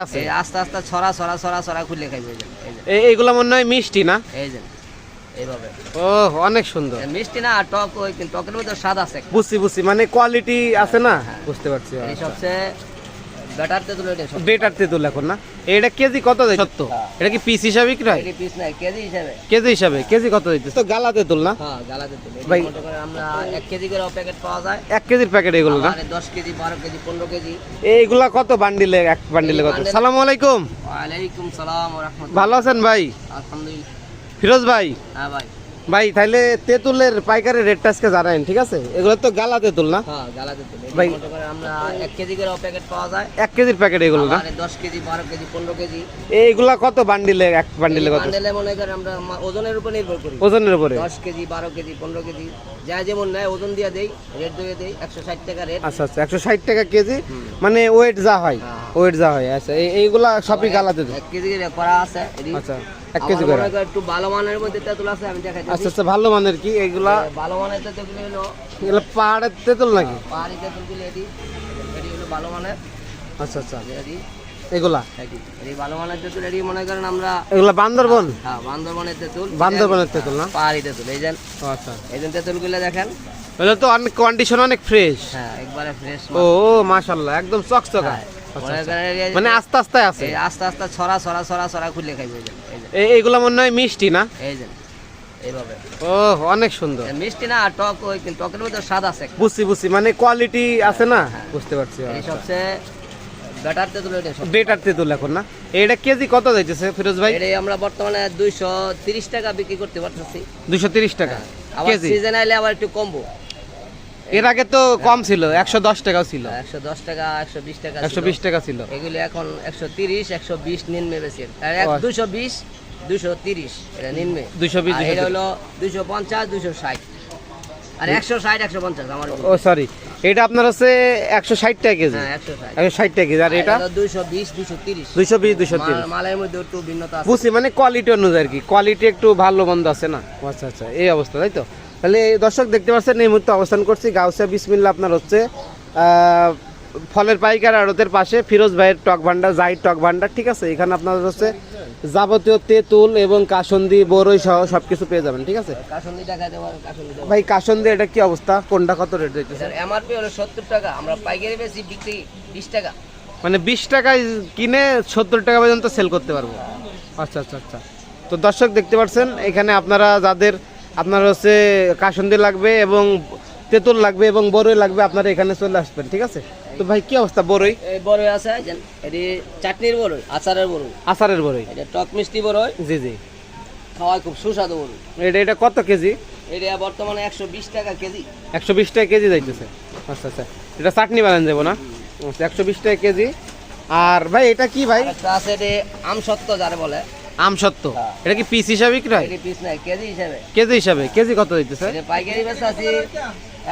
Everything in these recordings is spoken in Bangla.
আস্তে আস্তে ছড়া ছড়া ছড়া ছড়া খুলে খাইবে এই এইগুলা মনে হয় মিষ্টি না? এই যে এইভাবে। ও অনেক সুন্দর। মিষ্টি না টক ওই টকের মধ্যে স্বাদ আছে বুঝছি বুঝছি। মানে কোয়ালিটি আছে না? বুঝতে পারছি এই সবচেয়ে বেটার তেঁতুল এটা বেটার তেঁতুল এখন না? এটা কেজি কত দেয়? সত্য এটা কি পিস হিসাবে বিক্রি হয় পিস নাই কেজি হিসাবে। কেজি হিসাবে। কেজি কত দিতে তো গালা তেঁতুল না? হ্যাঁ গালা তেঁতুল। ভাই- আমরা এক কেজি করে প্যাকেট পাওয়া যায়। এক কেজির প্যাকেট এগুলো না? আর দশ কেজি বারো কেজি পনেরো কেজি। এইগুলা কত বান্ডিলে এক বান্ডিলে কত? সালাম আলাইকুম। রহমতুল্লাহ। ভালো আছেন ভাই? আলহামদুলিল্লাহ। ফিরোজ ভাই? হ্যাঁ ভাই। ভাই তাহলে তেঁতুলের পাইকারি রেটটা আজকে জানাইন ঠিক আছে? এগুলো তো গালা তেঁতুল না? হ্যাঁ গালা তেঁতুল। ভাই- আমরা এক কেজি করে প্যাকেট পাওয়া যায়। এক কেজির প্যাকেট এগুলো না? আর দশ কেজি বারো কেজি পনেরো কেজি। এইগুলা কত বান্ডিলে এক বান্ডিলে কত? বান্ডেলে মনে করেন আমরা ওজনের উপর নির্ভর করি। ওজনের উপরে। দশ কেজি বারো কেজি পনেরো কেজি যা যেমন নেয় ওজন দিয়ে দেই রেট দিয়ে দেই একশো ষাট টাকা রেট আচ্ছা আচ্ছা একশো ষাট টাকা কেজি মানে ওয়েট যা হয়। হ্যাঁ। ওয়েট যা হয় আচ্ছা। এই- এইগুলা সবই গালা তেঁতুল এক কেজি করা আছে আচ্ছা এক কেজি করে। একটু ভালো মানের মধ্যে তেঁতুল আছে আমি দেখাই আচ্ছা আচ্ছা ভালো মানের কি? এইগুলা ভালো মানের তেঁতুল হলো এগুলা পাহাড়ের তেঁতুল নাকি? পাহাড়ি তেঁতুলগুলো এটি। এটি হলো ভালো মানের। আচ্ছা আচ্ছা। এটি এগুলা? এটি। এটি ভালো মানের তেঁতুল এটি মনে করেন আমরা এগুলা বান্দরবন? হ্যাঁ বান্দরবনের তেঁতুল। বান্দরবনের তেঁতুল না? পাহাড়ি তেঁতুল এই আচ্ছা। এই দেখেন। এগুলো তো অনেক কন্ডিশন অনেক ফ্রেশ হ্যাঁ একবারে ফ্রেশ ও একদম চকচকা। মনে আচ্ছা। এই- মানে আস্তে আস্তে আছে? আস্তে আস্তে ছড়া ছড়া ছড়া ছড়া খুলে খাইবে এইগুলা মনে হয় মিষ্টি না? এই যে এইভাবে। ও অনেক সুন্দর। মিষ্টি না টক ওই টকের মধ্যে স্বাদ আছে বুঝছি বুঝছি। মানে কোয়ালিটি আছে না? বুঝতে পারছি এই সবচেয়ে বেটার তেঁতুল এটা বেটার তেঁতুল এখন না? এটা কেজি কত যাইতেছে ফিরোজ ভাই? আমরা বর্তমানে দুইশো তিরিশ টাকা বিক্রি করতে পারতেছি। দুশো তিরিশ টাকা আবার সিজন আইলে আবার একটু কমবো। এর আগে তো কম ছিল একশো দশ টাকাও ছিল। একশো দশ টাকা একশো বিশ টাকা একশো। বিশ টাকা ছিল। এগুলি এখন একশো তিরিশ একশো বিশ নিম্নে বেশি। আচ্ছা। দুশো বিশ দুশো তিরিশ এটা নিম্নে। 220, আর এটা হলো দুশো পঞ্চাশ দুশো ষাট। আর একশো ষাট একশো পঞ্চাশ আমার ও সরি এটা আপনার হচ্ছে একশো ষাট টাকা কেজি। হ্যাঁ একশো ষাট। টাকা কেজি। আর এটা? দুশো বিশ দুশো তিরিশ। দুইশো বিশ দুশো তিরিশ। মালের মধ্যে একটু ভিন্নতা বুঝছি মানে কোয়ালিটি অনুযায়ী আর কি। কোয়ালিটি একটু ভালো মন্দ আছে না? আচ্ছা আচ্ছা। এই অবস্থা তাই তো? তাহলে দর্শক দেখতে পাচ্ছেন এই মুহূর্তে অবস্থান করছি গাউসিয়া বিসমিল্লা আপনার হচ্ছে ফলের পাইকার আড়তের পাশে ফিরোজ ভাইয়ের টক ভান্ডার জাহিদ টক ভান্ডার ঠিক আছে? এখানে আপনার হচ্ছে যাবতীয় তেঁতুল এবং কাসন্দি বড়ই সহ সব কিছু পেয়ে যাবেন ঠিক আছে? ভাই কাসন্দি এটা কি অবস্থা? কোনটা কত রেট দিতেছে? এমআরপি হলো সত্তর টাকা আমরা পাইকারি বেশি বিক্রি বিশ টাকা। মানে বিশ টাকায় কিনে সত্তর টাকা পর্যন্ত সেল করতে পারব। আচ্ছা আচ্ছা আচ্ছা। তো দর্শক দেখতে পাচ্ছেন এখানে আপনারা যাদের আপনার হচ্ছে কাসন্দি লাগবে এবং তেঁতুল লাগবে এবং বড়ই লাগবে আপনারা এখানে চলে আসবেন ঠিক আছে? তো ভাই কি অবস্থা বড়ই এই বড়ই আছে এটি চাটনির বড়ই আচারের বড়ই আচারের বড়ই এটা টক মিষ্টি বড়ই জি জি। খাওয়ায় খুব সুস্বাদু বড়ই এটা এটা কত কেজি? এটা বর্তমানে একশো বিশ টাকা কেজি। একশো বিশ টাকা কেজি যাইতেছে। আচ্ছা আচ্ছা। এটা চাটনি বানান যাব না? আচ্ছা একশো বিশ টাকা কেজি। আর ভাই এটা কি ভাই? আছে এটি আম সত্য যারে বলে। আম সত্য? এটা কি পিস হিসাবে বিক্রি হয় পিস নাই কেজি হিসাবে। কেজি হিসাবে? কেজি কত দিতেছে? পাইকারি বেচতে আছি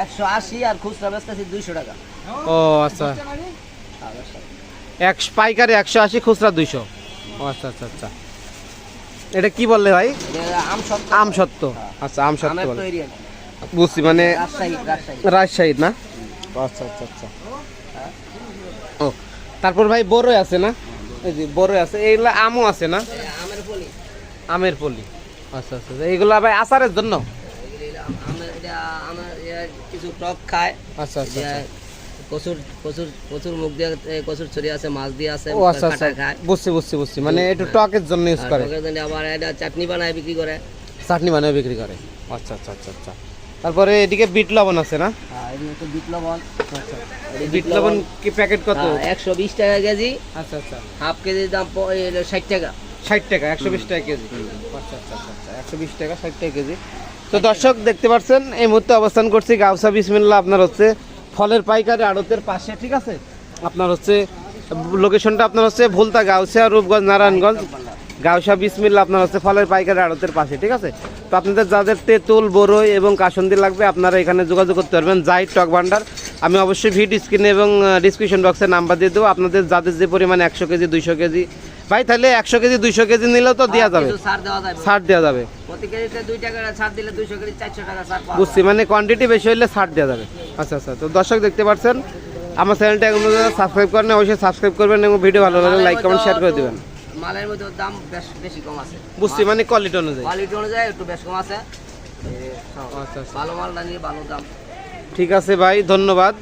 একশো আশি আর খুচরা বেচতে আছি দুইশো টাকা। ও আচ্ছা। এক পাইকারি একশো আশি খুচরা দুইশো। ও আচ্ছা আচ্ছা আচ্ছা। এটা কি বললে ভাই? আম সত্য। সত্য। আচ্ছা আম সত্য। বুঝছি মানে রাজশাহী না? আচ্ছা আচ্ছা আচ্ছা। ও তারপর ভাই বড়ই আছে না? এই যে বড়ই আছে এইগুলা আমও আছে না? আমের পলি। আচ্ছা আচ্ছা আচ্ছা। এইগুলা ভাই আচারের জন্য? কিছু টক খায়। আচ্ছা আচ্ছা কচুর কচুর কচুর মুখ দিয়ে কচুর ছড়ি আছে মাছ দিয়ে আছে ও আচ্ছা আচ্ছা। বুঝছি বুঝছি বুঝছি। মানে একটু টকের জন্য ইউজ করে। টকের জন্য আবার এটা চাটনি বানায় বিক্রি করে। চাটনি বানিয়ে বিক্রি করে। আচ্ছা আচ্ছা আচ্ছা আচ্ছা। তারপরে এদিকে বিট লবণ আছে না? হচ্ছে বিট লবণ। বিট লবণ কি প্যাকেট কত? একশো বিশ টাকা কেজি। আচ্ছা আচ্ছা। হাফ কেজির দাম প- এই হলো ষাট টাকা। ষাট টাকা একশো বিশ টাকা কেজি। আচ্ছা আচ্ছা আচ্ছা আচ্ছা একশো বিশ টাকা ষাট টাকা কেজি। তো দর্শক দেখতে পাচ্ছেন এই মুহূর্তে অবস্থান করছি গাউসা বিসমিল্লা আপনার হচ্ছে ফলের পাইকারি আড়তের পাশে ঠিক আছে? আপনার হচ্ছে লোকেশনটা আপনার হচ্ছে ভুলতা গাউসিয়া রূপগঞ্জ নারায়ণগঞ্জ। গাউসা বিসমিল্লা আপনার হচ্ছে ফলের পাইকারি আড়তের পাশে ঠিক আছে? তো আপনাদের যাদের তেঁতুল বড়ই এবং কাসন্দি লাগবে আপনারা এখানে যোগাযোগ করতে পারবেন যাই টক ভান্ডার। আমি অবশ্যই ভিডিও স্ক্রিনে এবং ডিসক্রিপশন বক্সে নাম্বার দিয়ে দেবো। আপনাদের যাদের যে পরিমাণ একশো কেজি দুইশো কেজি ভাই তাহলে একশো কেজি দুইশো কেজি নিলেও তো দেওয়া যাবে। ছাড় দেওয়া যাবে। বুঝছি মানে কোয়ান্টিটি বেশি হলে ছাড় দেওয়া যাবে। আচ্ছা আচ্ছা তো দর্শক দেখতে পাচ্ছেন আমার চ্যানেলটা এখন সাবস্ক্রাইব করেন অবশ্যই সাবস্ক্রাইব করবেন এবং ভিডিও ভালো লাগলে লাইক কমেন্ট শেয়ার করে দেবেন। মালের মধ্যে দাম বেশ বেশি কম আছে। বুঝছি মানে কোয়ালিটি অনুযায়ী। কোয়ালিটি অনুযায়ী একটু বেশ কম আছে। আচ্ছা আচ্ছা। ভালো মাল না নিয়ে ভালো দাম। ঠিক আছে ভাই ধন্যবাদ।